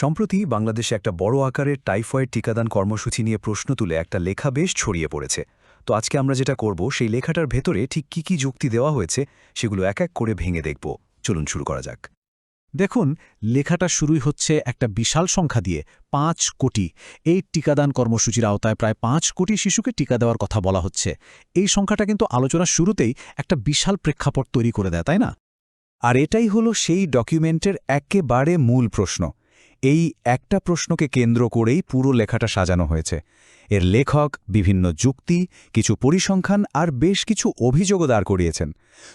সম্প্রতি বাংলাদেশে একটা বড় আকারের টাইফয়েড টিকাদান কর্মসূচি নিয়ে প্রশ্ন তুলে একটা লেখা বেশ ছড়িয়ে পড়েছে। তো আজকে আমরা যেটা করব, সেই লেখাটার ভেতরে ঠিক কি কি যুক্তি দেওয়া হয়েছে, সেগুলো এক এক করে ভেঙে দেখব। চলুন শুরু করা যাক। দেখুন, লেখাটা শুরুই হচ্ছে একটা বিশাল সংখ্যা দিয়ে পাঁচ কোটি। এই টিকাদান কর্মসূচির আওতায় প্রায় পাঁচ কোটি শিশুকে টিকা দেওয়ার কথা বলা হচ্ছে। এই সংখ্যাটা কিন্তু আলোচনার শুরুতেই একটা বিশাল প্রেক্ষাপট তৈরি করে দেয়, তাই না? আর এটাই হলো সেই ডকুমেন্টের একেবারে মূল প্রশ্ন। এই একটা প্রশ্নকে কেন্দ্র করেই পুরো লেখাটা সাজানো হয়েছে। এর লেখক, বিভিন্ন যুক্তি, কিছু পরিসংখ্যান আর বেশ কিছু অভিযোগও দাঁড় করিয়েছেন।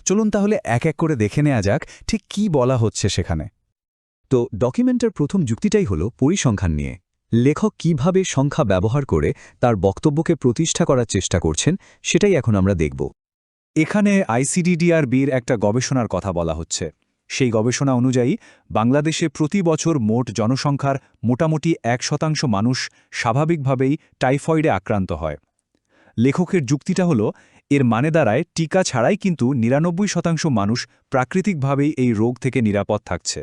চলুন তাহলে এক এক করে দেখে নেওয়া যাক ঠিক কি বলা হচ্ছে সেখানে। তো ডকুমেন্টের প্রথম যুক্তিটাই হলো পরিসংখ্যান নিয়ে। লেখক কীভাবে সংখ্যা ব্যবহার করে তার বক্তব্যকে প্রতিষ্ঠা করার চেষ্টা করছেন, সেটাই এখন আমরা দেখব। এখানে আইসিডিডিআরবির একটা গবেষণার কথা বলা হচ্ছে। সেই গবেষণা অনুযায়ী, বাংলাদেশে প্রতি বছর মোট জনসংখ্যার মোটামুটি এক শতাংশ মানুষ স্বাভাবিকভাবেই টাইফয়েডে আক্রান্ত হয়। লেখকের যুক্তিটা হলো, এর মানে দাঁড়ায় টিকা ছাড়াই কিন্তু নিরানব্বই শতাংশ মানুষ প্রাকৃতিকভাবেই এই রোগ থেকে নিরাপদ থাকছে।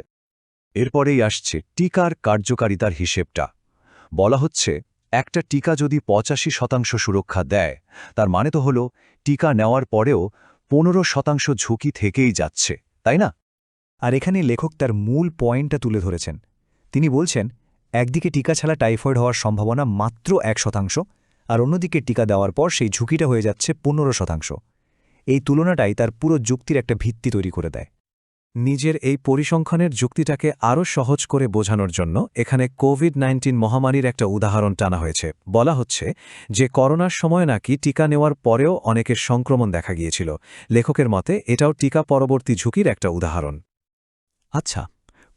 এরপরেই আসছে টিকার কার্যকারিতার হিসেবটা। বলা হচ্ছে, একটা টিকা যদি পঁচাশি শতাংশ সুরক্ষা দেয়, তার মানে তো হলো টিকা নেওয়ার পরেও পনেরো শতাংশ ঝুঁকি থেকেই যাচ্ছে, তাই না? আর এখানে লেখক তার মূল পয়েন্টটা তুলে ধরেছেন। তিনি বলছেন, একদিকে টিকা ছাড়া টাইফয়েড হওয়ার সম্ভাবনা মাত্র এক শতাংশ, আর অন্যদিকে টিকা দেওয়ার পর সেই ঝুঁকিটা হয়ে যাচ্ছে পনেরো শতাংশ। এই তুলনাটাই তার পুরো যুক্তির একটা ভিত্তি তৈরি করে দেয়। নিজের এই পরিসংখ্যানের যুক্তিটাকে আরও সহজ করে বোঝানোর জন্য এখানে কোভিড নাইন্টিন মহামারীর একটা উদাহরণ টানা হয়েছে। বলা হচ্ছে যে করোনার সময় নাকি টিকা নেওয়ার পরেও অনেকের সংক্রমণ দেখা গিয়েছিল। লেখকের মতে এটাও টিকা পরবর্তী ঝুঁকির একটা উদাহরণ। আচ্ছা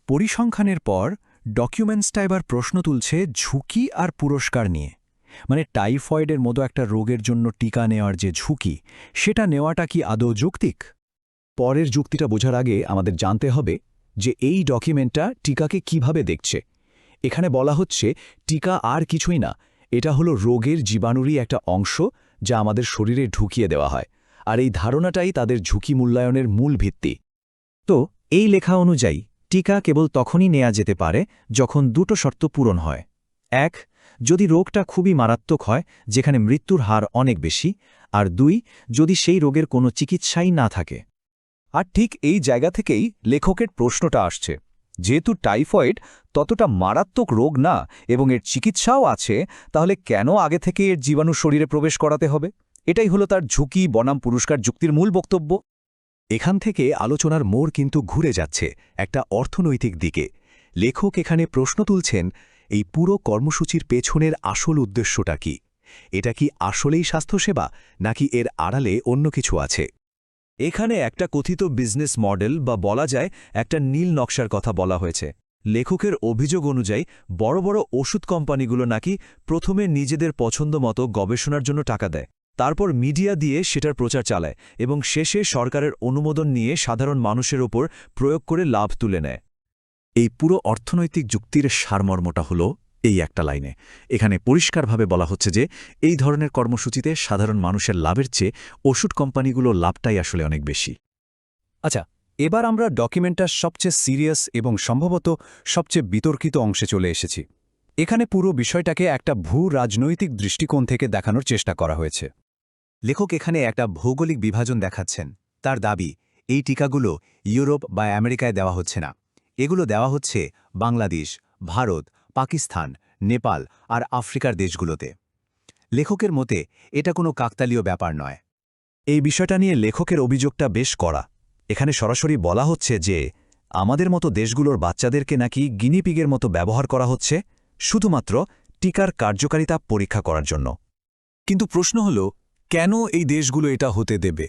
পরিসংখ্যানের পর ডকুমেন্টসটা এবার প্রশ্ন তুলছে ঝুঁকি আর পুরস্কার নিয়ে। মানে টাইফয়েডের মতো একটা রোগের জন্য টিকা নেওয়ার যে ঝুঁকি, সেটা নেওয়াটা কি আদৌ যৌক্তিক? পরের যুক্তিটা বোঝার আগে আমাদের জানতে হবে যে এই ডকুমেন্টটা টিকাকে কীভাবে দেখছে। এখানে বলা হচ্ছে টিকা আর কিছুই না, এটা হলো রোগের জীবাণুরই একটা অংশ যা আমাদের শরীরে ঢুকিয়ে দেওয়া হয়। আর এই ধারণাটাই তাদের ঝুঁকি মূল্যায়নের মূল ভিত্তি। তো এই লেখা অনুযায়ী, টিকা কেবল তখনই নেয়া যেতে পারে যখন দুটো শর্ত পূরণ হয়। এক, যদি রোগটা খুবই মারাত্মক হয়, যেখানে মৃত্যুর হার অনেক বেশি, আর দুই, যদি সেই রোগের কোনো চিকিৎসাই না থাকে। আর ঠিক এই জায়গা থেকেই লেখকের প্রশ্নটা আসছে, যেহেতু টাইফয়েড ততটা মারাত্মক রোগ না এবং এর চিকিৎসাও আছে, তাহলে কেন আগে থেকে এর জীবাণু শরীরে প্রবেশ করাতে হবে? এটাই হলো তার ঝুঁকি বনাম পুরস্কার যুক্তির মূল বক্তব্য। এখান থেকে আলোচনার মোড় কিন্তু ঘুরে যাচ্ছে একটা অর্থনৈতিক দিকে। লেখক এখানে প্রশ্ন তুলছেন, এই পুরো কর্মসূচির পেছনের আসল উদ্দেশ্যটা কি? এটা কি আসলেই স্বাস্থ্যসেবা, নাকি এর আড়ালে অন্য কিছু আছে? এখানে একটা কথিত বিজনেস মডেল বা বলা যায় একটা নীল নকশার কথা বলা হয়েছে। লেখকের অভিযোগ অনুযায়ী, বড় বড় ওষুধ কোম্পানিগুলো নাকি প্রথমে নিজেদের পছন্দ মতো গবেষণার জন্য টাকা দেয়। তারপর মিডিয়া দিয়ে সেটার প্রচার চালায় এবং শেষে সরকারের অনুমোদন নিয়ে সাধারণ মানুষের ওপর প্রয়োগ করে লাভ তুলে নেয়। এই পুরো অর্থনৈতিক যুক্তির সারমর্মটা হল এই একটা লাইনে। এখানে পরিষ্কারভাবে বলা হচ্ছে যে, এই ধরনের কর্মসূচিতে সাধারণ মানুষের লাভের চেয়ে ওষুধ কোম্পানিগুলো লাভটাই আসলে অনেক বেশি। আচ্ছা এবার আমরা ডকুমেন্টটার সবচেয়ে সিরিয়াস এবং সম্ভবত সবচেয়ে বিতর্কিত অংশে চলে এসেছি। এখানে পুরো বিষয়টাকে একটা ভূ রাজনৈতিক দৃষ্টিকোণ থেকে দেখানোর চেষ্টা করা হয়েছে। লেখক এখানে একটা ভৌগোলিক বিভাজন দেখাচ্ছেন। তার দাবি, এই টিকাগুলো ইউরোপ বা আমেরিকায় দেওয়া হচ্ছে না। এগুলো দেওয়া হচ্ছে বাংলাদেশ, ভারত, পাকিস্তান, নেপাল আর আফ্রিকার দেশগুলোতে। লেখকের মতে, এটা কোনো কাকতালীয় ব্যাপার নয়। এই বিষয়টা নিয়ে লেখকের অভিযোগটা বেশ করা এখানে সরাসরি বলা হচ্ছে যে, আমাদের মতো দেশগুলোর বাচ্চাদেরকে নাকি গিনিপিগের মতো ব্যবহার করা হচ্ছে, শুধুমাত্র টিকার কার্যকারিতা পরীক্ষা করার জন্য। কিন্তু প্রশ্ন হল কেন এই দেশগুলো এটা হতে দেবে?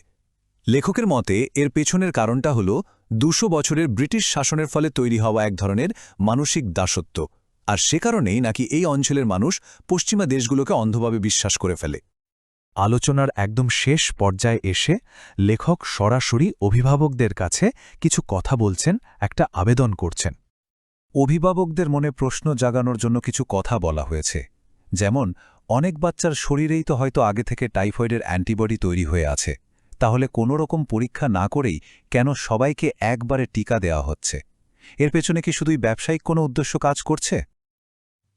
লেখকের মতে, এর পেছনের কারণটা হল দুশো বছরের ব্রিটিশ শাসনের ফলে তৈরি হওয়া এক ধরনের মানসিক দাসত্ব। আর সে কারণেই নাকি এই অঞ্চলের মানুষ পশ্চিমা দেশগুলোকে অন্ধভাবে বিশ্বাস করে ফেলে। আলোচনার একদম শেষ পর্যায়ে এসে লেখক সরাসরি অভিভাবকদের কাছে কিছু কথা বলছেন, একটা আবেদন করছেন। অভিভাবকদের মনে প্রশ্ন জাগানোর জন্য কিছু কথা বলা হয়েছে। যেমন অনেক বাচ্চার শরীরেই তো হয়তো আগে থেকে টাইফয়েডের অ্যান্টিবডি তৈরি হয়ে আছে। তাহলে কোনো রকম পরীক্ষা না করেই কেন সবাইকে একবারে টিকা দেওয়া হচ্ছে? এর পেছনে কি শুধুই ব্যবসায়িক কোনো উদ্দেশ্য কাজ করছে?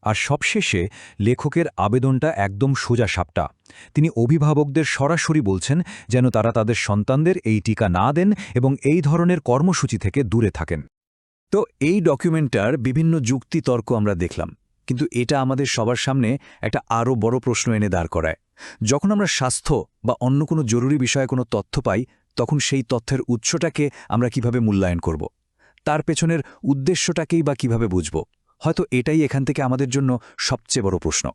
আর সবশেষে লেখকের আবেদনটা একদম সোজা সাপটা। তিনি অভিভাবকদের সরাসরি বলছেন যেন তারা তাদের সন্তানদের এই টিকা না দেন এবং এই ধরনের কর্মসূচি থেকে দূরে থাকেন। তো এই ডকুমেন্টটার বিভিন্ন যুক্তি তর্ক আমরা দেখলাম। কিন্তু এটা আমাদের সবার সামনে একটা আরও বড় প্রশ্ন এনে দাঁড় করায়। যখন আমরা স্বাস্থ্য বা অন্য কোনো জরুরি বিষয়ে কোনো তথ্য পাই, তখন সেই তথ্যের উৎসটাকে আমরা কীভাবে মূল্যায়ন করব? তার পেছনের উদ্দেশ্যটাকেই বা কীভাবে বুঝব? হয়তো এটাই এখান থেকে আমাদের জন্য সবচেয়ে বড় প্রশ্ন।